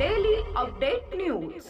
Update news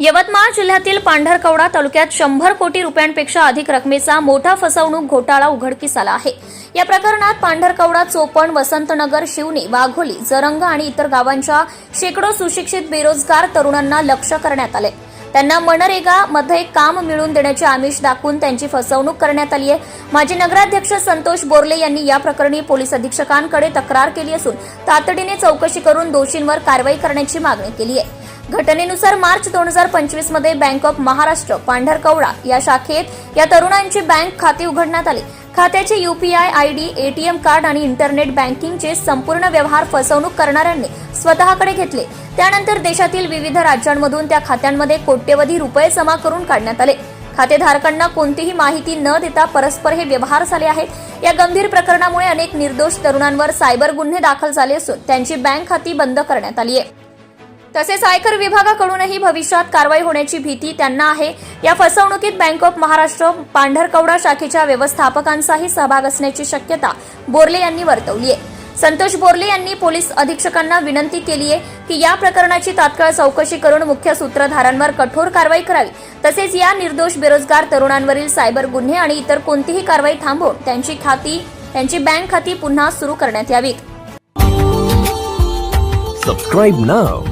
Yavatmal जिल्ह्यातील पांढरकवडा तालुक्यात शंभर कोटी रुपयांपेक्षा अधिक रकमेचा मोठा फसवणूक घोटाळा उघडकीस आला आहे. या प्रकरणात पांढरकवडा चोपण वसंतनगर शिवणी वाघोली जरंग आणि इतर गावांच्या शेकडो सुशिक्षित बेरोजगार तरुणांना लक्ष करण्यात आले त्यांना मनरेगा मध्ये काम मिळवून देण्याचे आमिष दाखवून त्यांची फसवणूक करण्यात आली आहे. माजी नगराध्यक्ष संतोष बोर्ले यांनी या प्रकरणी पोलीस अधीक्षकांकडे तक्रार केली असून तातडीने चौकशी करून दोषींवर कारवाई करण्याची मागणी केली आहे. घटनेनुसार मार्च दोन हजार पंचवीसमध्ये बँक ऑफ महाराष्ट्र पांढरकवडा या शाखेत या तरुणांची बँक खाती उघडण्यात आली. खात्याचे युपीआय आयडी एटीएम कार्ड आणि इंटरनेट बँकिंगचे संपूर्ण व्यवहार फसवणूक करणाऱ्यांनी स्वतःकडे घेतले. त्यानंतर देशातील विविध राज्यांमधून त्या खात्यांमध्ये कोट्यवधी रुपये जमा करून काढण्यात आले. खातेधारकांना कोणतीही माहिती न देता परस्पर हे व्यवहार झाले आहेत. या गंभीर प्रकरणामुळे अनेक निर्दोष तरुणांवर सायबर गुन्हे दाखल झाले असून त्यांची बँक खाती बंद करण्यात आली आहे. तसेच आयकर विभागाकडूनही भविष्यात कारवाई होण्याची भीती त्यांना आहे. या फसवणुकीत बँक ऑफ महाराष्ट्र पांढरकवडा शाखेच्या व्यवस्थापकांचाही सहभाग असण्याची शक्यता बोर्ले यांनी वर्तवली आहे. संतोष बोर्ले यांनी पोलीस अधीक्षकांना विनंती केली आहे की या प्रकरणाची तात्काळ चौकशी करून मुख्य सूत्रधारांवर कठोर कारवाई करावी. तसेच या निर्दोष बेरोजगार तरुणांवरील सायबर गुन्हे आणि इतर कोणतीही कारवाई थांबवून त्यांची खाती त्यांची बँक खाती पुन्हा सुरू करण्यात यावीत Subscribe now